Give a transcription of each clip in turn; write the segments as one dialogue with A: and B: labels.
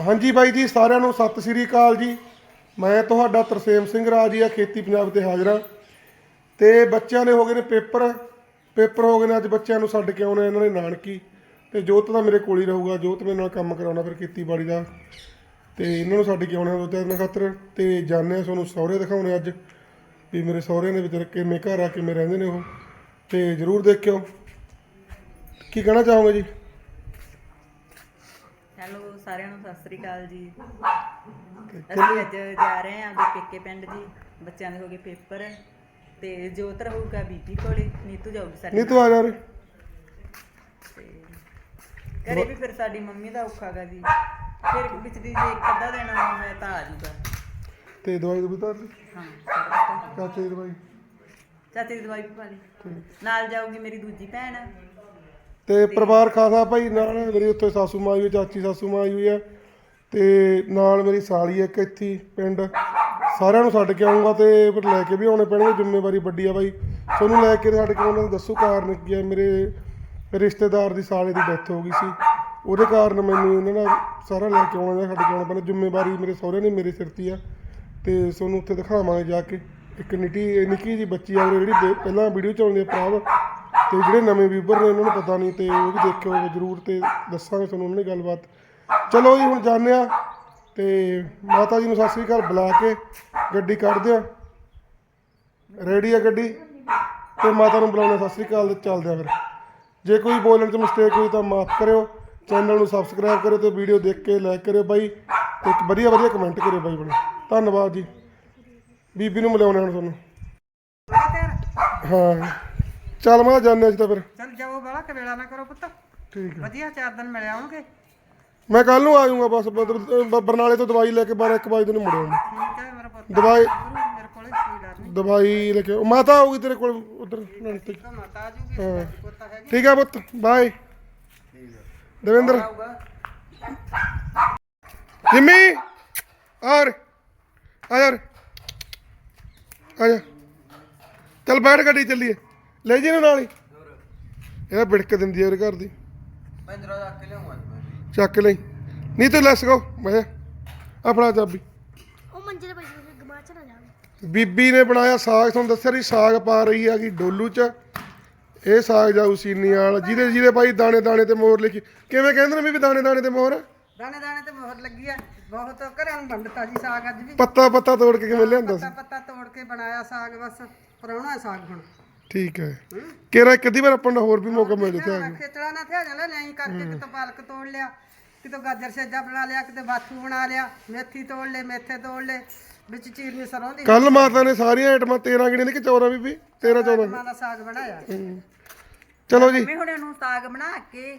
A: ਹਾਂਜੀ ਬਾਈ ਜੀ, ਸਾਰਿਆਂ ਨੂੰ ਸਤਿ ਸ੍ਰੀ ਅਕਾਲ ਜੀ। ਮੈਂ ਤੁਹਾਡਾ ਤਰਸੇਮ ਸਿੰਘ ਰਾਜੀਆ ਖੇਤੀ ਪੰਜਾਬ ਤੇ ਹਾਜ਼ਰ ਹਾਂ। ਤੇ ਬੱਚਿਆਂ ਦੇ ਹੋ ਗਏ ਨੇ ਪੇਪਰ। ਪੇਪਰ ਹੋ ਗਏ ਨੇ ਅੱਜ ਬੱਚਿਆਂ ਨੂੰ ਛੱਡ ਕੇ ਆਉਣਾ ਇਹਨਾਂ ਨੇ ਨਾਨਕੀ। ਤੇ ਜੋਤ ਦਾ ਮੇਰੇ ਕੋਲ ਹੀ ਰਹੂਗਾ। ਜੋਤ ਮੇਰੇ ਨਾਲ ਕੰਮ ਕਰਾਉਣਾ ਫਿਰ ਖੇਤੀਬਾੜੀ ਦਾ। ਤੇ ਇਹਨਾਂ ਨੂੰ ਛੱਡ ਕੇ ਆਉਣਾ ਦੋ ਤਿੰਨ ਦਿਨ ਖਾਤਰ। ਤੇ ਜਾਣੇ ਤੁਹਾਨੂੰ ਸਹੁਰੇ ਦਿਖਾਉਣੇ ਅੱਜ। ਵੀ ਮੇਰੇ ਸਹੁਰੇ ਦੇ ਵਿੱਚ ਕਿਵੇਂ ਘਰ ਆ, ਕਿਵੇਂ ਰਹਿੰਦੇ ਨੇ ਉਹ। ਤੇ ਜਰੂਰ ਦੇਖਿਓ। ਕੀ ਕਹਿਣਾ ਚਾਹੋਗੇ ਜੀ?
B: ਹੈਲੋ ਸਾਰਿਆਂ ਨੂੰ ਸਤਿ ਸ੍ਰੀ ਅਕਾਲ ਜੀ। ਅਸੀਂ ਅੱਜ ਜਾ ਰਹੇ ਹਾਂ ਆਪਣੇ ਪੇਕੇ ਪਿੰਡ ਜੀ। ਬੱਚਿਆਂ ਦੇ ਹੋ ਗਏ ਪੇਪਰ। ਤੇ ਜੋਤ ਰਹੂਗਾ ਬੀਬੀ ਕੋਲੇ। ਨੀਤੂ ਜਾਊਗੀ ਸਾਡੀ
A: ਨੀਤੂ ਆ ਜਾ ਰੇ
B: ਘਰੇ ਵੀ ਫਿਰ ਸਾਡੀ ਮੰਮੀ ਦਾ ਔਖਾ ਗਾ ਜੀ। ਫਿਰ ਵਿੱਚ ਦੀ ਜੇ ਇੱਕ ਅੱਧਾ ਦਿਨ ਮੈਂ ਤਾਂ ਆ ਜਾਊਗਾ।
A: ਤੇ ਦਵਾਈ ਦਵਾਈ ਤਾਂ?
B: ਹਾਂ।
A: ਚਾਚੇ ਦੀ ਦਵਾਈ?
B: ਚਾਚੇ ਦੀ ਦਵਾਈ ਵੀ ਪਾ ਲਈ। ਨਾਲ ਜਾਊਗੀ ਮੇਰੀ ਦੂਜੀ ਭੈਣ।
A: ਤੇ ਪਰਿਵਾਰ ਖਾਸਾ ਭਾਈ ਨਾਲ ਮੇਰੀ ਉੱਥੇ ਸਾਸੂ ਮਾਂ ਹੋਈ ਚਾਚੀ ਸਾਸੂ ਮਾਂ ਹੋਈ ਆ। ਤੇ ਨਾਲ ਮੇਰੀ ਸਾਲੀ ਇੱਕ ਇੱਥੇ ਪਿੰਡ। ਸਾਰਿਆਂ ਨੂੰ ਛੱਡ ਕੇ ਆਉਂਗਾ ਤੇ ਫਿਰ ਲੈ ਕੇ ਵੀ ਆਉਣੇ ਪੈਣਗੇ ਜ਼ਿੰਮੇਵਾਰੀ ਵੱਡੀ ਆ ਬਾਈ ਤੁਹਾਨੂੰ ਲੈ ਕੇ ਛੱਡ ਕੇ ਉਹਨਾਂ ਨੂੰ ਦੱਸੋ ਕਾਰਨ ਕੀ ਆ ਮੇਰੇ ਰਿਸ਼ਤੇਦਾਰ ਦੀ ਸਾਲੇ ਦੀ ਡੈਥ ਹੋ ਗਈ ਸੀ। ਉਹਦੇ ਕਾਰਨ ਮੈਨੂੰ ਇਹਨਾਂ ਨਾਲ ਸਾਰਾ ਲੈ ਕੇ ਆਉਣਾ ਜਾਂ ਛੱਡ ਕੇ ਆਉਣਾ ਪੈਣਾ। ਜ਼ਿੰਮੇਵਾਰੀ ਮੇਰੇ ਸਹੁਰੇ ਨੇ ਮੇਰੇ ਸਿਰ ਤੇ ਆ। ਤੇ ਤੁਹਾਨੂੰ ਉੱਥੇ ਦਿਖਾਵਾਂਗੇ ਜਾ ਕੇ। ਇੱਕ ਨਿੱਕੀ ਨਿੱਕੀ ਜੀ ਬੱਚੀ ਆ ਜਿਹੜੀ ਪਹਿਲਾਂ ਵੀਡੀਓ ਚ ਆਉਂਦੀ ਆ ਪ੍ਰਭ ਤੇ ਜਿਹੜੇ ਨਵੇਂ ਵੀਵਰ ਨੇ ਉਹਨਾਂ ਨੂੰ ਪਤਾ ਨਹੀਂ ਤੇ ਉਹ ਵੀ ਦੇਖਿਓ ਜ਼ਰੂਰ ਤੇ ਦੱਸਾਂਗੇ ਤੁਹਾਨੂੰ ਉਹਨਾਂ ਦੀ ਗੱਲਬਾਤ। ਚਲੋ ਜੀ ਹੁਣ ਜਾਂਦੇ ਆ ਤੇ ਮਾਤਾ ਜੀ ਨੂੰ ਸਤਿ ਸ੍ਰੀ ਅਕਾਲ ਬੁਲਾ ਕੇ ਗੱਡੀ ਕੱਢਦੇ ਆ ਰੈਡੀ ਆ ਗੱਡੀ? ਤੇ ਮਾਤਾ ਨੂੰ ਬੁਲਾਉਣਾ ਸਤਿ ਸ੍ਰੀ ਅਕਾਲ ਤੇ ਚੱਲਦੇ ਆ ਫਿਰ। ਜੇ ਕੋਈ ਬੋਲਣ 'ਚ ਮਿਸਟੇਕ ਹੋਈ ਤਾਂ ਮਾਫ ਕਰਿਓ। ਚੈਨਲ ਨੂੰ ਸਬਸਕ੍ਰਾਈਬ ਕਰਿਓ ਤੇ ਵੀਡੀਓ ਦੇਖ ਕੇ ਲਾਈਕ ਕਰਿਓ ਬਾਈ। ਤੇ ਇੱਕ ਵਧੀਆ ਵਧੀਆ ਕਮੈਂਟ ਕਰਿਓ ਬਾਈ ਬਣੇ। ਧੰਨਵਾਦ ਜੀ। ਬੀਬੀ ਨੂੰ ਮਿਲਾਉਣਾ ਹੁਣ ਤੁਹਾਨੂੰ। ਹਾਂ। ਚੱਲ ਮੈਂ ਜਾਂਦੇ ਅੱਜ ਤਾਂ ਫਿਰ।
C: ਚਲ ਜਾਓ ਬਾਲਾ ਕਵੇਲਾ ਨਾ ਕਰੋ ਪੁੱਤ।
A: ਠੀਕ ਹੈ
C: ਵਧੀਆ ਚਾਰ ਦਿਨ ਮਿਲ ਆਉਣਗੇ।
A: ਮੈਂ ਕੱਲ ਨੂੰ ਆ ਜਾਊਂਗਾ ਬਸ ਬਰਨਾਲੇ ਤੋਂ ਦਵਾਈ ਲੈ ਕੇ 12 1 ਵਜੇ ਨੂੰ ਮੁੜ ਆਉਂਗਾ।
C: ਠੀਕ ਹੈ ਮੇਰਾ ਪੁੱਤ।
A: ਦਵਾਈ
C: ਮੇਰੇ ਕੋਲ ਕੋਈ ਡਰ ਨਹੀਂ।
A: ਦਵਾਈ ਲੈ ਕੇ। ਮਾਤਾ ਆਊਗੀ ਤੇਰੇ ਕੋਲ ਉਧਰ ਤੇ।
C: ਮਾਤਾ ਆ ਜੂਗੀ।
A: ਹਾਂ।
C: ਪੁੱਤ ਹੈਗੀ।
A: ਠੀਕ ਹੈ ਪੁੱਤ ਬਾਏ। ਦਵਿੰਦਰ। ਜਿੰਮੀ ਔਰ ਆ ਯਾਰ ਆ ਜਾ। ਚੱਲ ਬੈਠ ਗੱਡੀ ਚੱਲੀਏ। ਲੈ ਜੀ ਇਹਨੂੰ ਨਾਲ ਹੀ। ਇਹਦਾ ਬਿੜਕ ਦਿੰਦੀ ਹੈ ਉਹਦੇ ਘਰ ਦੀ।
C: ਪੈਂਦਰਾ ਰੱਖ ਕੇ ਲਿਆਉਂਗਾ ਮੈਂ।
A: ਚੱਕ ਲਈ। ਨਹੀਂ ਤੇ ਲੈਸ ਗੋ ਮੈਂ ਆਪਣਾ ਚਾਬੀ।
D: ਉਹ ਮੰਜੇ ਤੇ ਪਈ ਸੀ ਗਮਾ ਚ ਨਾ ਜਾਵੇ
A: ਬੀਬੀ ਨੇ ਬਣਾਇਆ ਸਾਗ ਤੁਹਾਨੂੰ ਦੱਸਿਆ ਸੀ ਸਾਗ ਪਾ ਰਹੀ ਹੈਗੀ ਡੋਲੂ ਚ। ਇਹ ਸਾਗ ਜਾਊ ਸੀਨੀ ਵਾਲ। ਜਿਹਦੇ ਜਿਹਦੇ ਭਾਈ ਦਾਣੇ ਦਾਣੇ ਤੇ ਮੋਹਰ ਲਿਖੀ। ਕਿਵੇਂ ਕਹਿੰਦੇ ਨੇ ਵੀ ਦਾਣੇ ਦਾਣੇ ਤੇ ਮੋਹਰ?
C: ਦਾਣੇ ਦਾਣੇ ਤੇ ਮੋਹਰ ਲੱਗੀ ਆ। ਬਹੁਤ ਘਰਾਂ ਨੂੰ ਵੰਡਤਾ ਜੀ ਸਾਗ ਅੱਜ ਵੀ।
A: ਪੱਤਾ ਪੱਤਾ ਤੋੜ ਕੇ ਕਿਵੇਂ ਲਿਆਂਦਾ ਸੀ?
C: ਪੱਤਾ ਪੱਤਾ ਤੋੜ ਕੇ ਬਣਾਇਆ ਸਾਗ ਬਸ ਪਰਾਉਣਾ ਹੈ ਸਾਗ ਹੁਣ।
A: ਠੀਕ ਹੈ। ਕਿਹੜਾ ਇੱਕ ਅੱਧੀ ਵਾਰ ਆਪਾਂ ਨੂੰ ਹੋਰ ਵੀ ਮੌਕਾ ਮਿਲ ਜਿੱਥੇ
C: ਨਾ ਖੇਚੜਾ ਨਾ ਥਿਆ ਜਾਂਦਾ ਨਹੀਂ ਕਰਕੇ ਕਿਤੋਂ ਪਾਲਕ ਤੋੜ ਲਿਆ ਕਿਤੋਂ ਗਾਜਰ ਸੇਜਾ ਬਣਾ ਲਿਆ ਕਿਤੇ ਬਾਥੂ ਬਣਾ ਲਿਆ ਮੇਥੀ ਤੋੜ ਲੈ ਮੇਥੇ ਤੋੜ ਲੈ ਵਿੱਚ ਚੀਰਨੀ ਸਰੋਂ ਦੀ।
A: ਕੱਲ ਮਾਤਾ ਨੇ ਸਾਰੀਆਂ ਆਈਟਮਾਂ 13 ਗਿਣੀਆਂ ਨੇ ਕਿ 14 ਬੀਬੀ? 13 14
C: ਮਾਂ ਦਾ ਸਾਗ ਬਣਾਇਆ।
A: ਚਲੋ ਜੀ।
B: ਮੰਮੀ ਹੁਣਾਂ ਨੂੰ ਸਾਗ ਬਣਾ ਕੇ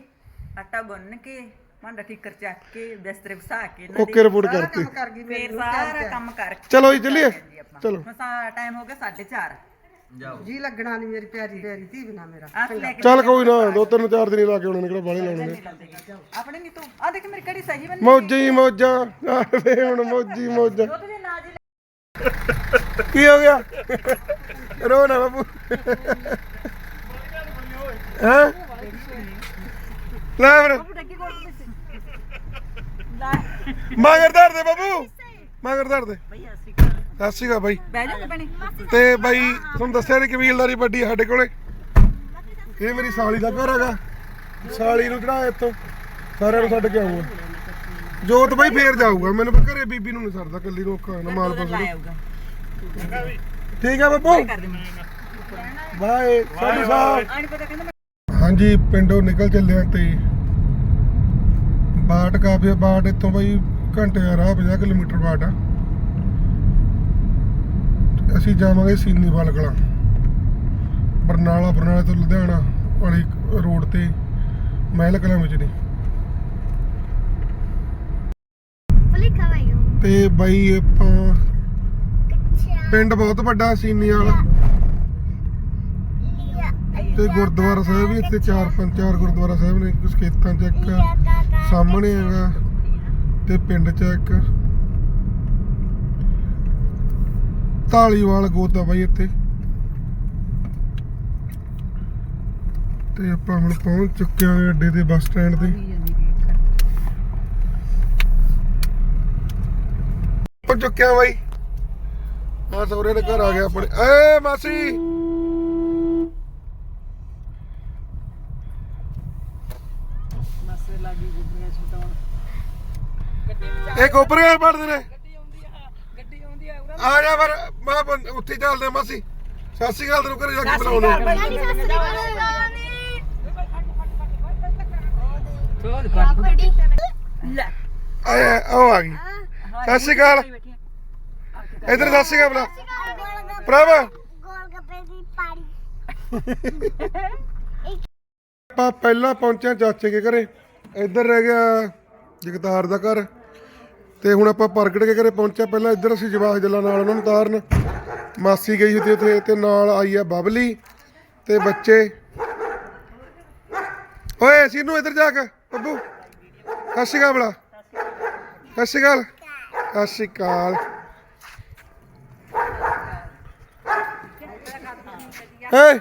B: ਆਟਾ ਗੁੰਨ ਕੇ ਭਾਂਡਾ ਠੀਕਰ ਚੱਕ ਕੇ ਬਿਸਤਰੇ ਵਸਾ ਕੇ ਇਹਨਾਂ
A: ਓਕੇ ਰਿਪੋਰਟ ਕਰਤੀ।
C: ਕੰਮ ਕਰ ਗਈ
B: ਦੇ
C: ਮੇਰੀ
B: ਫੇਰ ਸਾਰਾ ਕੰਮ ਕਰਕੇ
A: ਚਲੋ ਜੀ ਚੱਲੀਏ। ਚਲੋ।
B: ਟਾਈਮ ਹੋ ਗਿਆ 4:30
C: ਜੀ ਲੱਗਣਾ ਨਹੀਂ ਮੇਰੀ ਪਿਆਰੀ ਪਿਆਰੀ ਧੀ ਬਿਨਾ ਮੇਰਾ।
B: ਆਹ ਲੈ ਕੇ
A: ਚੱਲ ਕੋਈ ਨਾ ਦੋ ਤਿੰਨ ਚਾਰ ਦਿਨ ਹੀ ਲਾ ਕੇ ਆਉਣੇ ਨੇ ਕਿਹੜਾ ਬਾਲੇ ਲਾਉਣੇ ਨੇ।
B: ਆਪਣੇ ਨਹੀਂ ਤੂੰ ਆ ਦੇਖ ਮੇਰੀ ਕੜੀ ਸਹੀ ਬਣੀ
A: ਮੌਜਾਂ ਹੀ। ਮੌਜਾਂ ਆਵੇ ਹੁਣ ਮੌਜੀ ਮੌਜਾਂ।
B: ਜੀ
A: ਕੀ ਹੋ ਗਿਆ? ਰੋ ਨਾ ਬਾਬੂ। ਹਾਂ? ਲੈ ਫਿਰ। ਮਗਰ ਧਰ ਦੇ ਬਾਬੂ। ਮਗਰ ਧਰ ਦੇ। ਸਤਿ ਸ਼੍ਰੀ ਅਕਾਲ ਬਾਈ।
B: ਬਹਿ ਜਾ ਬਣੀ
A: ਤੇ ਬਾਈ ਤੁਹਾਨੂੰ ਦੱਸਿਆ ਨੀ ਕਬੀਲਦਾਰੀ ਵੱਡੀ ਸਾਡੇ ਕੋਲੇ? ਇਹ ਮੇਰੀ ਸਾਲੀ ਦਾ ਘਰ ਹੈਗਾ। ਸਾਲੀ ਨੂੰ ਚੜਾ ਇੱਥੋਂ। ਸਾਰਿਆਂ ਨੂੰ ਛੱਡ ਕੇ ਆਊਗਾ। ਜੋਤ ਬਾਈ ਫੇਰ ਜਾਊਗਾ। ਮੈਨੂੰ ਪਰ ਘਰੇ ਬੀਬੀ ਨੂੰ ਨਹੀਂ ਸਰਦਾ ਕੱਲੀ ਔਖਾ ਨਾ ਮਾਲ ਪਸੂ ਠੀਕ ਆ ਬੱਬੂ? ਬਾਏ ਸਾਡੀ ਸਾਹਿਬ। ਹਾਂਜੀ ਪਿੰਡੋਂ ਨਿਕਲ ਚੱਲੇ ਆ ਤੇ ਬਾਟ ਕਾਫੀ ਬਾਟ ਇੱਥੋਂ ਬਾਈ ਘੰਟੇ ਦਾ ਰਾਹ 50 ਕਿਲੋਮੀਟਰ ਬਾਟ ਆ। ਅਸੀਂ ਜਾਵਾਂਗੇ ਸੀਨੀ ਵਾਲ ਕਲਾਂ। ਬਰਨਾਲਾ ਬਰਨਾਲੇ ਤੋਂ ਲੁਧਿਆਣਾ ਵਾਲੀ ਰੋਡ ਤੇ ਮਹਿਲ ਕਲਾਂ ਵਿੱਚ
D: ਭਾਈ
A: ਤੇ ਬਾਈ ਆਪਾਂ ਪਿੰਡ ਬਹੁਤ ਵੱਡਾ ਸੀਨੀ ਵਾਲਾ। ਤੇ ਗੁਰਦੁਆਰਾ ਸਾਹਿਬ ਵੀ ਇੱਥੇ ਚਾਰ ਪੰਜ ਚਾਰ ਗੁਰਦੁਆਰਾ ਸਾਹਿਬ ਨੇ ਕੁਝ ਖੇਤਾਂ 'ਚ ਇੱਕ ਸਾਹਮਣੇ ਹੈਗਾ। ਤੇ ਪਿੰਡ 'ਚ ਇੱਕ। ਢਾਲੀਵਾਲ ਗੋਤ ਬਾਈ ਇੱਥੇ। ਤੇ ਆਪਾਂ ਹੁਣ ਪਹੁੰਚ ਚੁੱਕੇ ਹਾਂ ਅੱਡੇ ਤੇ ਬੱਸ ਸਟੈਂਡ ਤੇ। ਪਹੁੰਚ ਚੁੱਕਿਆ ਬਾਈ। ਆ ਸਹੁਰੇ ਦੇ ਘਰ ਆ ਗਿਆ ਆਪਣੇ। ਏ ਮਾਸੀ!
B: ਮਸੇ ਲੱਗੀ ਗੁੱਡੀਆਂ ਛੁਟਾਉਣ
A: ਇਹ ਕੋਪਰੇ ਪੜਦੇ ਨੇ
B: ਗੱਡੀ ਆਉਂਦੀ ਆ ਗੱਡੀ ਆਉਂਦੀ ਆ
A: ਜਾ ਫਿਰ ਮੈਂ ਬੰ- ਉੱਥੇ ਹੀ ਚੱਲਦੇ ਆ ਮਾਸੀ। ਸਤਿ ਸ਼੍ਰੀ ਅਕਾਲ ਤੈਨੂੰ ਘਰੇ ਜਾ ਕੇ ਬੁਲਾਉਣੇ।
D: ਨਾਨੀ ਸਤਿ ਸ੍ਰੀ ਅਕਾਲ ਨਾਨੀ
B: ਲੈ
A: ਆਏ ਉਹ ਆ ਗਈ। ਸਤਿ ਸ਼੍ਰੀ ਅਕਾਲ। ਇਧਰ ਸਤਿ ਸ਼੍ਰੀ ਅਕਾਲ ਬੁਲਾ ਪ੍ਰਭ
D: ਗੋਲ ਗੱਪੇ ਦੀ ਪਾਰੀ
A: ਆਪਾਂ ਪਹਿਲਾਂ ਪਹੁੰਚਿਆ ਚਾਚੇ ਕੇ ਘਰੇ। ਇੱਧਰ ਰਹਿ ਗਿਆ ਜਗਤਾਰ ਦਾ ਘਰ। ਤੇ ਹੁਣ ਆਪਾਂ ਪ੍ਰਗਟ ਕੇ ਘਰੇ ਪਹੁੰਚਿਆ। ਪਹਿਲਾਂ ਇੱਧਰ ਅਸੀਂ ਜਵਾਕ ਜੱਲਾ ਨਾਲ ਉਹਨਾਂ ਨੂੰ ਤਾਰਨ। ਮਾਸੀ ਗਈ ਸੀ ਉੱਥੇ ਤੇ ਨਾਲ ਆਈ ਆ ਬਬਲੀ ਤੇ ਬੱਚੇ। ਓਏ, ਸੀਨੂੰ ਇੱਧਰ ਜਾ ਕੇ, ਬੱਬੂ। ਸਤਿ ਸ਼੍ਰੀ ਅਕਾਲ ਬਲਾ। ਸਤਿ ਸ਼੍ਰੀ ਅਕਾਲ। ਸਤਿ ਸ਼੍ਰੀ ਅਕਾਲ। ਏ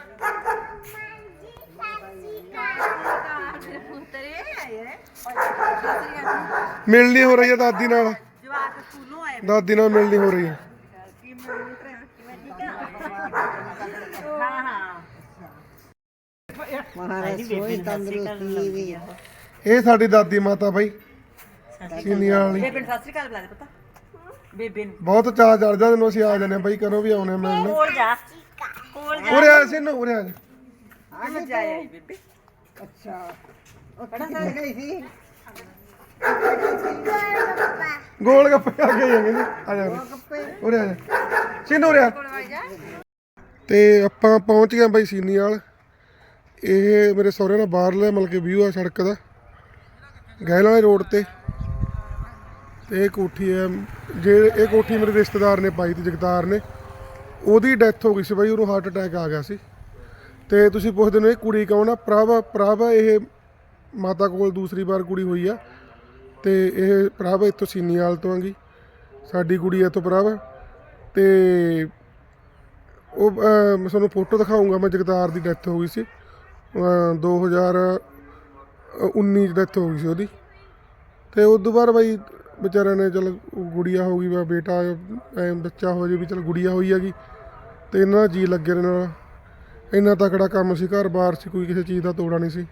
A: ਮਿਲਣੀ ਹੋ ਰਹੀ ਹੈ ਦਾਦੀ ਨਾਲ।
B: ਜਵਾਕ ਸਕੂਲੋਂ ਆਏ
A: ਦਾਦੀ ਨਾਲ ਮਿਲਣੀ ਹੋ ਰਹੀ ਹੈ।
B: ਕੀ ਮੰਮੀ ਤੇਰਾ ਕਿਵੇਂ ਠੀਕ ਆ ਹਾਂ ਹਾਂ। ਮਹਾਰਾਜ ਸੋਈ ਤੰਦਰੁਸਤੀ ਵੀ ਆ।
A: ਇਹ ਸਾਡੀ ਦਾਦੀ ਮਾਤਾ ਬਾਈ ਚੀਨੀਆਂ ਵਾਲੀ।
B: ਬੇਬੇ ਨੂੰ ਸਤਿ ਸ੍ਰੀ ਅਕਾਲ ਬੁਲਾ ਦੇ ਪਤਾ। ਬੇਬੇ ਨੂੰ।
A: ਬਹੁਤ ਚਾਹ ਚੜ ਜਾਂਦਾ ਜਦੋਂ ਅਸੀਂ ਆ ਜਾਂਦੇ ਹਾਂ ਬਾਈ ਕਦੋਂ ਵੀ ਆਉਣੇ ਮਿਲਣ।
B: ਕੋਲ ਜਾ। ਕੋਲ ਜਾ।
A: ਉਰੇ ਆ ਸੀਨੂੰ ਉਰੇ ਆ ਜਾ।
B: ਆ ਜਾ ਆਈ ਬੇਬੇ।
A: ਗੋਲ ਗੱਪੇ ਆ ਗਏ ਜਾਂਗੇ ਨੇ ਆ ਜਾ ਉਰੇ ਆ ਜਾ। ਸੀਨੂੰ ਉਰੇ ਆ। ਤੇ ਆਪਾਂ ਪਹੁੰਚ ਗਏ ਬਾਈ ਸੀਨੀ ਵਾਲ। ਇਹ ਮੇਰੇ ਸਹੁਰੇ ਨਾਲ ਬਾਹਰਲਾ ਮਤਲਬ ਕਿ ਵਿਊ ਆ ਸੜਕ ਦਾ। ਗਹਿਲਾਂ ਵਾਲੇ ਰੋਡ ਤੇ। ਤੇ ਇਹ ਕੋਠੀ ਹੈ ਜੇ ਇਹ ਕੋਠੀ ਮੇਰੇ ਰਿਸ਼ਤੇਦਾਰ ਨੇ ਪਾਈ ਤੀ ਜਗਤਾਰ ਨੇ। ਉਹਦੀ ਡੈਥ ਹੋ ਗਈ ਸੀ ਬਾਈ ਉਹਨੂੰ ਹਾਰਟ ਅਟੈਕ ਆ ਗਿਆ ਸੀ। ਤੇ ਤੁਸੀਂ ਪੁੱਛਦੇ ਹੋ ਇਹ ਕੁੜੀ ਕੌਣ ਆ? ਪ੍ਰਭ ਪ੍ਰਭ ਇਹ ਮਾਤਾ ਕੋਲ ਦੂਸਰੀ ਵਾਰ ਕੁੜੀ ਹੋਈ ਆ। ਤੇ ਇਹ ਪ੍ਰਭ ਇੱਥੋਂ ਸੀਨੀਵਾਲ ਤੋਂ ਆਂਗੀ ਸਾਡੀ ਕੁੜੀ ਇੱਥੋਂ ਪ੍ਰਭ ਤੇ ਉਹ ਮੈਂ ਤੁਹਾਨੂੰ ਫੋਟੋ ਦਿਖਾਉਂਗਾ ਮੈਂ ਜਗਤਾਰ ਦੀ ਡੈਥ ਹੋ ਗਈ ਸੀ। ਅਹ, 2019 ਚ ਡੈਥ ਹੋ ਗਈ ਸੀ ਉਹਦੀ। ਤੇ ਉਸ ਤੋਂ ਬਾਅਦ ਬਾਈ ਵਿਚਾਰਿਆਂ ਨੇ ਚਲ ਗੁੜੀਆ ਹੋ ਗਈ ਵਾ ਬੇਟਾ ਐ ਬੱਚਾ ਹੋ ਜੇ ਵੀ ਚਲ ਗੁੜੀਆ ਹੋਈ ਹੈਗੀ। ਤੇ ਇਹਨਾਂ ਦਾ ਜੀ ਲੱਗੇ ਰਹਿਣ ਨਾਲ ਇੰਨਾ ਤਕੜਾ ਕੰਮ ਸੀ ਘਰ-ਬਾਰ ਸੀ ਕੋਈ ਕਿਸੇ ਚੀਜ਼ ਦਾ ਤੋੜਾ ਨਹੀਂ ਸੀ।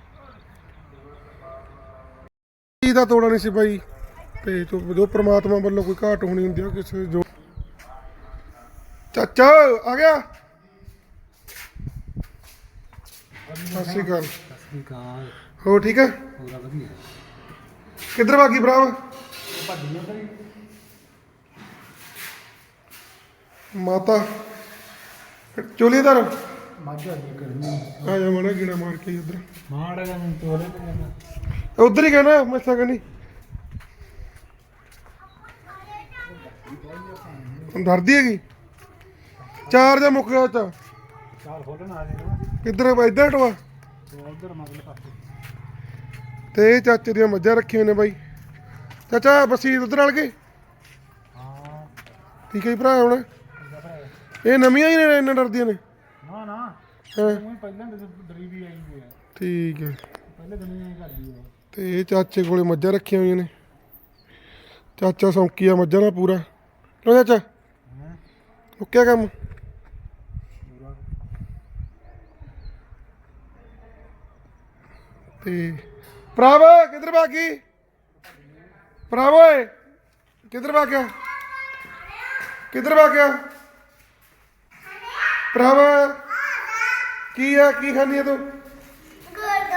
A: ਚੀਜ਼ ਦਾ ਤੋੜਾ ਨਹੀਂ ਸੀ ਭਾਈ ਤੇ ਜੋ ਜੋ ਪ੍ਰਮਾਤਮਾ ਵੱਲੋਂ ਕੋਈ ਘਾਟ ਹੋਣੀ ਹੁੰਦੀ ਆ, ਕਿਸੇ ਜੋ ਚਾਚਾ, ਆ ਗਿਆ? ਸਤਿ ਸ਼੍ਰੀ ਅਕਾਲ।
E: ਸ੍ਰੀਕਾਲ
A: ਹੋ ਠੀਕ ਹੈ
E: ਪੂਰਾ ਵਧੀਆ
A: ਕਿੱਧਰ ਬਾਕੀ ਭਰਾ? ਮਾਤਾ ਚੋਲੀਦਾਰ
E: ਮਾਝਾ ਦੀ ਕਰਨੀ
A: ਆ ਜਾ ਮਾਰ ਕੇ ਉਧਰ।
E: ਤੋਰੇ ਤੇ
A: ਉਧਰ ਹੀ ਕਹਿਣਾ ਮੈਸਾਂ ਕਨੀ ਡਰਦੀ ਹੈਗੀ? ਚਾਰ ਜਾਂ ਮੁੱਕ ਗਿਆ ਚਾ
E: ਚਾਰ ਖੋਲਣ ਆ ਜਾਣਾ
A: ਕਿੱਧਰ ਇੱਧਰ ਹਟਵਾ
E: ਤੇ ਉਧਰ ਮਗਲੇ ਪਾਸੇ।
A: ਤੇ ਇਹ ਚਾਚੇ ਦੀਆਂ ਮੱਝਾਂ ਰੱਖੀਆਂ ਨੇ ਬਾਈ। ਚਾਚਾ ਬਸੀ ਉਧਰ ਕੇ।
E: ਹਾਂ।
A: ਠੀਕ ਹੈ ਜੀ ਭਰਾ ਹੁਣ। ਇਹ ਨਵੀਆਂ ਹੀ ਨੇ ਇੰਨਾ ਡਰਦੀਆਂ ਨਾ। ਹਾਂ।
E: ਉਹ ਪਹਿਲਾਂ ਤੇ ਡਰੀ ਵੀ ਆਈ ਹੋਈ ਹੈ
A: ਠੀਕ ਹੈ।
E: ਪਹਿਲੇ ਦਿਨ ਹੀ ਕਰਦੀ ਹੈ
A: ਤੇ ਇਹ ਚਾਚੇ ਕੋਲੇ ਮੱਝਾਂ ਰੱਖੀਆਂ ਹੋਈਆਂ ਨੇ। ਚਾਚਾ ਸੌਂਕੀ ਆ ਮੱਝਾਂ ਦਾ ਪੂਰਾ। ਲੋ ਚਾਚਾ।
E: ਹਾਂ।
A: ਓਕੇ ਕੰਮ। ਤੇ ਪ੍ਰਭ ਕਿੱਧਰ ਭਾਗੀ ਪ੍ਰਭ ਓਏ ਕਿੱਧਰ ਭਾਗਿਆ ਕਿੱਧਰ ਭਾਗਿਆ ਪ੍ਰਭ ਕੀ ਆ, ਕੀ ਖਾਣੀ ਆ ਤੂੰ?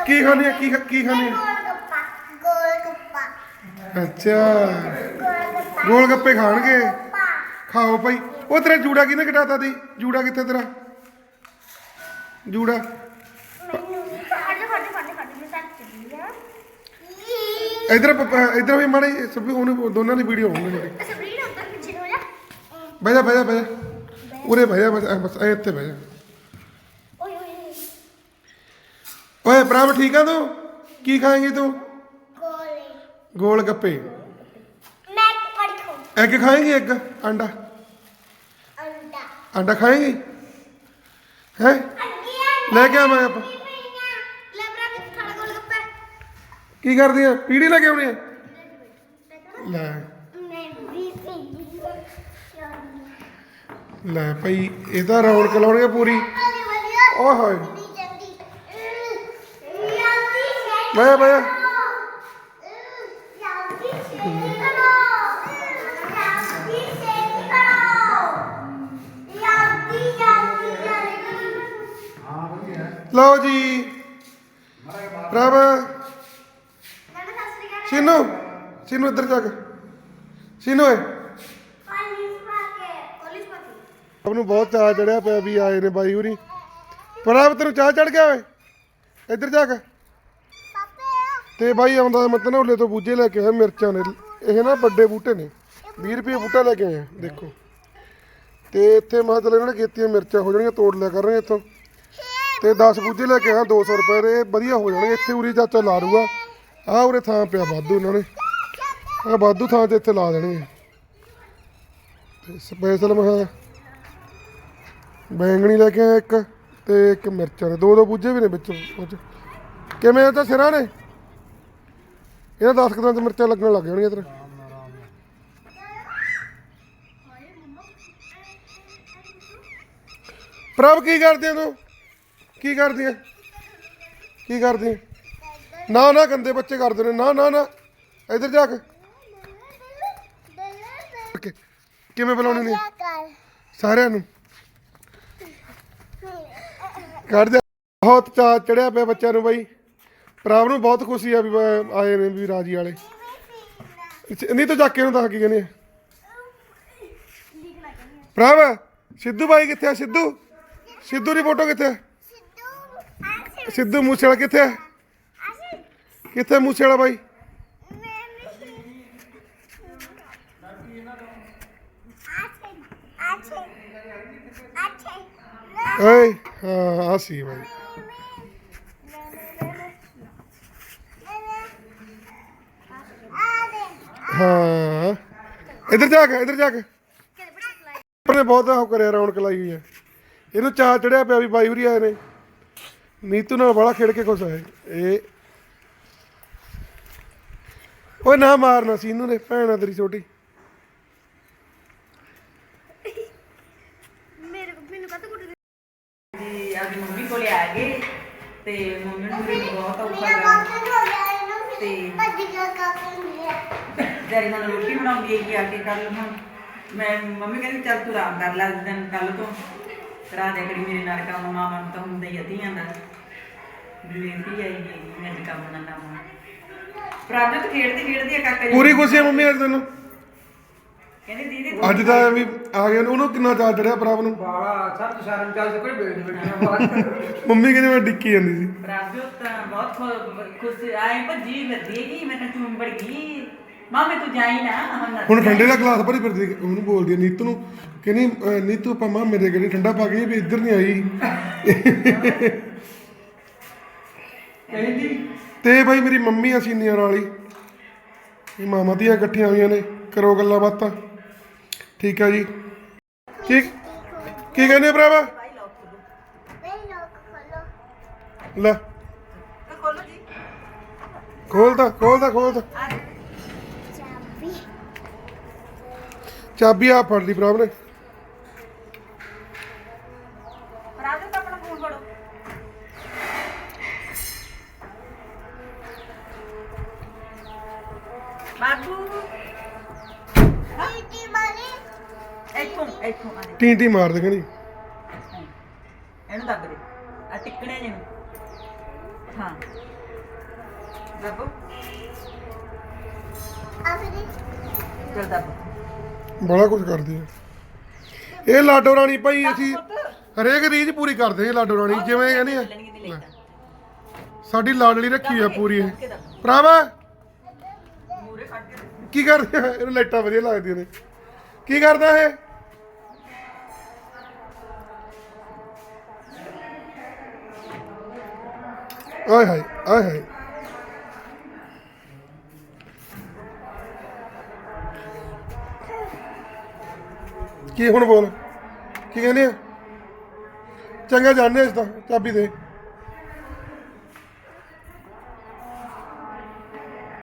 A: ਕੀ ਖਾਣੀ ਆ, ਕੀ ਕੀ ਖਾਣੀ ਆ?
D: ਗੱਪਾ ਗੋਲ ਗੱਪਾ
A: ਅੱਛਾ। ਗੋਲ ਗੱਪੇ ਖਾਣਗੇ? ਖਾਓ ਭਾਈ। ਉਹ ਤੇਰਾ ਜੂੜਾ ਕਿਹਨੇ ਕਟਾਤਾ ਦੀ ਜੂੜਾ ਕਿੱਥੇ ਤੇਰਾ? ਜੂੜਾ।
D: ਫੜ ਫੜ
A: ਇਧਰ ਇਧਰ ਵੀ ਮਾੜੀ ਸਭ, ਉਹਨੂੰ ਦੋਨਾਂ ਦੀ ਵੀਡੀਓ ਹੋਣੀ ਨੇ
D: ਸਬਰੀਨ ਅੰਦਰ
A: ਉਰੇ ਬਹਿ ਬਸ ਇੱਥੇ ਬਹਿ ਜਾ
D: ਓਏ ਓਏ
A: ਓਏ ਪ੍ਰਭ ਠੀਕ ਆ ਤੂੰ? ਕੀ ਖਾਏਂਗੀ ਤੂੰ?
D: ਗੋਲੇ।
A: ਗੋਲ ਗੱਪੇ।
D: ਮੈਂ ਪੜ ਖੋ
A: ਐਗ ਖਾਏਂਗੀ ਐਗ ਅੰਡਾ।
D: ਅੰਡਾ।
A: ਅੰਡਾ ਖਾਏਂਗੀ? ਹੈ? ਲੈ ਕੇ ਆਵਾਂ ਆਪਾਂ। ਕੀ ਕਰਦੀ ਆ? ਪੀੜੀ ਲੈ ਕੇ ਆਉਣੀ ਆ। ਲੈ ਲੈ ਭਾਈ ਇਹ ਤਾਂ ਰੌਣਕ ਲਾਉਣਗੇ ਪੂਰੀ। ਓਏ ਹੋਏ। ਬaya ਬaya ਲਓ ਜੀ। ਪ੍ਰਭ। ਸੀਨੂ ਸੀਨੂ ਇੱਧਰ ਜਾ ਕੇ। ਸੀਨੂ ਏ ਸਭ ਨੂੰ ਬਹੁਤ ਚਾਹ ਚੜਿਆ ਪਿਆ ਵੀ ਆਏ ਨੇ ਬਾਈ ਹੋਰੀ। ਪ੍ਰਭ, ਤੈਨੂੰ ਚਾਹ ਚੜ ਗਿਆ ਓਏ। ਇੱਧਰ ਜਾ ਕੇ। ਤੇ ਬਾਈ ਆਉਂਦਾ ਮਤਲਬ ਨਾ ਤਨੌਲੇ ਤੋਂ ਬੂਝੇ ਲੈ ਕੇ ਆਇਆ, ਮਿਰਚਾਂ ਨੇ। ਇਹ ਨਾ ਵੱਡੇ ਬੂਟੇ ਨੇ। 20 ਰੁਪਏ ਬੂਟਾ ਲੈ ਕੇ ਆਇਆ ਦੇਖੋ। ਤੇ ਇੱਥੇ ਮੈਂ ਕਿਹਾ ਚੱਲ ਇਹਨਾਂ ਨੇ ਕੀਤੀਆਂ ਮਿਰਚਾਂ, ਹੋ ਜਾਣਗੀਆਂ, ਤੋੜ ਲਿਆ ਕਰਾਂਗੇ ਇੱਥੋਂ। ਤੇ 10 ਬੂਝੇ ਲੈ ਕੇ ਆਇਆ 200 ਰੁਪਏ ਦੇ, ਵਧੀਆ ਹੋ ਜਾਣਗੇ। ਇੱਥੇ ਉਰੀ ਚਾਚਾ ਲਾ ਦੂਗਾ। ਆਹ ਉਰੇ ਥਾਂ ਪਿਆ ਵਾਧੂ ਇਹਨਾਂ ਨੇ। ਆ ਵਾਧੂ ਥਾਂ ਤੇ ਇੱਥੇ ਲਾ ਦੇਣਗੇ। ਤੇ ਸਪੈਸ਼ਲ ਮੈਂ ਕਿਹਾ ਬੈਂਗਣੀ ਲੈ ਕੇ ਆਇਆ ਇੱਕ ਤੇ ਇੱਕ ਮਿਰਚਾਂ ਨੇ ਦੋ ਦੋ ਬੂਝੇ ਵੀ ਨੇ ਵਿੱਚ, ਉਹ 'ਚ। ਕਿਵੇਂ ਆ ਤਾਂ ਸਿਰਾਂ ਨੇ ਇਹਦਾ 10 ਕਿਦਾਂ ਚ ਮਿਰਚਾਂ ਲੱਗਣ ਲੱਗ ਜਾਣਗੀਆਂ ਤੇਰੇ। ਪ੍ਰਭ, ਕੀ ਕਰਦੇ ਆ ਤੂੰ? ਕੀ ਕਰਦੀ ਹੈ ਕੀ ਕਰਦੀ ਆ ਨਾ ਨਾ, ਗੰਦੇ ਬੱਚੇ ਕਰਦੇ ਨੇ। ਨਾ ਨਾ ਨਾ। ਇੱਧਰ ਜਾ ਕੇ। ਕਿਵੇਂ ਬੁਲਾਉਣੀ ਨੇ? ਸਾਰਿਆਂ ਨੂੰ। ਕੱਢ ਦੇ ਬਹੁਤ ਚਾਅ ਚੜਿਆ ਪਿਆ ਬੱਚਿਆਂ ਨੂੰ ਬਾਈ। ਪ੍ਰਭ ਨੂੰ ਬਹੁਤ ਖੁਸ਼ੀ ਆ ਵੀ ਬ- ਆਏ ਨੇ ਵੀ ਰਾਜੀ ਵਾਲੇ। ਅੱਛਾ, ਨਹੀਂ ਤਾਂ ਜਾ ਕੇ ਉਹਨੂੰ ਦੱਸ ਕੀ ਕਹਿੰਦੇ ਆ? ਪ੍ਰਭ ਸਿੱਧੂ ਬਾਈ ਕਿੱਥੇ ਆ? ਸਿੱਧੂ? ਸਿੱਧੂ ਦੀ ਫੋਟੋ ਕਿੱਥੇ ਆ? ਸਿੱਧੂ ਮੂਸੇ ਵਾਲਾ ਕਿੱਥੇ ਆ? ਕਿੱਥੇ ਮੂਸੇ ਵਾਲਾ ਬਾਈ? ਓਏ ਹਾਂ ਆ ਸੀ ਬਾਈ। ਹਾਂ। ਇੱਧਰ ਜਾ ਕੇ ਇੱਧਰ ਜਾ ਕੇ। ਆਪਣੇ ਬਹੁਤ ਉਹ ਕਰਿਆ ਰੌਣਕ ਲਾਈ ਹੋਈ ਹੈ ਇਹਨੂੰ ਚਾਹ ਚੜਿਆ ਪਿਆ ਵੀ ਬਾਈ ਹੁਰੀ ਆਏ ਨੇ। ਨੀਤੂ ਨਾਲ ਬੜਾ ਖੇਡ ਕੇ ਖੁਸ਼ ਹੈ ਇਹ। ਓਏ ਨਾ ਮਾਰਨਾ ਸੀ ਇਹਨੂੰ ਨੇ ਭੈਣ ਤੇਰੀ ਛੋਟੀ।
B: ਜੀ ਅੱਜ ਮੰਮੀ ਕੋਲੇ ਆ ਗਏ ਤੇ ਮੰਮੀ ਨੂੰ ਵੀ ਬਹੁਤ ਔਖਾ ਲੱਗਾ ਤੇ ਜਰੀ ਨਾਲ ਰੋਟੀ ਬਣਾਉਂਦੀ ਹੈਗੀ ਆ ਕੇ ਕੱਲ ਹੁਣ ਮੈਂ ਮੰਮੀ ਕਹਿੰਦੀ ਚੱਲ ਤੂੰ ਆਰਾਮ ਕਰ ਲੈ ਦਿਨ ਕੱਲ ਤੋਂ। ਕਰਾ ਦੇ ਕਰੀ ਮੇਰੇ ਨਾਲ ਕੰਮ ਮਾਮਾ ਨੂੰ ਤਾਂ ਹੁੰਦਾ ਹੀ ਆ ਧੀਆਂ ਦਾ। ਬੇਨਤੀ ਆਈ ਗਈ ਮੈਂ ਅੱਜ ਕੰਮ ਨਾ ਲਾਵਾਂ। ਪ੍ਰਾਜਤ ਖੇਡਦੀ ਖੇਡਦੀ ਆ ਕਾਕਾ ਜੀ।
A: ਪੂਰੀ ਖੁਸ਼ੀ ਹੈ ਮੰਮੀ ਅੱਜ ਤੈਨੂੰ?
B: ਕਹਿੰਦੀ ਦੀਦੀ
A: ਅੱਜ ਤਾਂ ਵੀ ਆ ਗਿਆ ਉਹਨੂੰ ਕਿੰਨਾ ਚਾਹ ਚੜਿਆ ਪ੍ਰਭ ਨੂੰ?
F: ਬਾਲਾ ਸਭ ਸਾਰਨ ਚੱਲ ਕੋਈ ਬੇੜ ਬਾਲਾ।
A: ਮੰਮੀ ਕਹਿੰਦੀ ਮੈਂ ਡਿੱਕੀ ਜਾਂਦੀ ਸੀ।
B: ਪ੍ਰਾਜਤ ਤਾਂ ਬਹੁਤ ਖੁਸ਼ ਆਏ ਭੱਜੀ ਫਿਰਦੀ ਹੈਗੀ ਮੈਨੂੰ ਚੁੰਬੜ ਗਈ। ਮਾਮੇ ਤੂੰ ਜਾਈ ਨਾ ਹੁਣ
A: ਹੁਣ ਠੰਡੇ ਦਾ ਗਲਾਸ ਭਰੀ ਫਿਰਦੀ ਉਹਨੂੰ ਬੋਲਦੀ ਆ ਨੀਤੂ ਨੂੰ ਕਹਿੰਦੀ ਅਹ ਨੀਤੂ ਆਪਾਂ ਮਾਂ ਮੇਰੇ ਗੜੀ ਠੰਡਾ ਪਾ ਕੇ ਵੀ ਇੱਧਰ ਨਹੀਂ ਆਈ।
F: ਕਹਿੰਦੀ
A: ਤੇ ਭਾਈ ਮੇਰੀ ਮੰਮੀ ਆ ਸੀਨੀਅਰ ਵਾਲੀ ਇਹ ਮਾਮਾ ਦੀਆਂ ਇਕੱਠੀਆਂ ਹੋਈਆਂ ਨੇ ਕਰੋ ਗੱਲਾਂ ਬਾਤਾਂ। ਠੀਕ ਆ ਜੀ। ਕੀ ਕੀ ਕਹਿੰਦੇ ਭਰਾਵਾ? ਲੈ।
B: ਖੋਲੋ ਜੀ।
A: ਖੋਲਦਾ ਖੋਲਦਾ ਖੋਲਦਾ। ਚਾਬੀ ਆ ਫੜ ਲਈ ਭਰਾ ਨੇ
B: ਪ੍ਰਾਜਤ ਆਪਣਾ ਫੋਨ ਫੜੋ। ਬਾਬੂ। ਇੱਥੋਂ ਇੱਥੋਂ ਆ ਦੇ
A: ਟੀ ਟੀ ਮਾਰ ਦੇ ਕਹਿੰਦੀ।
B: ਇਹਨੂੰ ਦੱਬ ਦੇ। ਆ ਟਿਕਣੇ ਜਿਹਨੂੰ ਹਾਂ। ਦੱਬੋ। ਚਲ ਦੱਬ।
A: ਬੜਾ ਕੁਝ ਕਰਦੀ ਆ। ਇਹ ਲਾਡੋ ਰਾਣੀ ਭਾਈ ਅਸੀਂ ਹਰੇਕ ਰੀਝ ਪੂਰੀ ਕਰਦੇ ਹਾਂ ਲਾਡੋ ਰਾਣੀ ਜਿਵੇਂ ਕਹਿੰਦੀ ਆ। ਸਾਡੀ ਲਾਡਲੀ ਰੱਖੀ ਆ ਪੂਰੀ ਇਹ। ਭਰਾਵਾ।
B: ਕੇ
A: ਕਰਦੇ ਆ? ਇਹਨੂੰ ਲਾਈਟਾਂ ਵਧੀਆ ਲੱਗਦੀਆਂ ਨੇ। ਕੀ ਕਰਦਾ ਇਹ? ਆਏ ਹਾਏ ਆਏ ਹਾਏ। ਕੀ ਹੁਣ ਬੋਲ? ਕੀ ਕਹਿੰਦੇ ਆ? ਚੰਗਾ ਜਾਣਦੇ ਇਸ ਤਾਂ ਚਾਬੀ ਦੇ।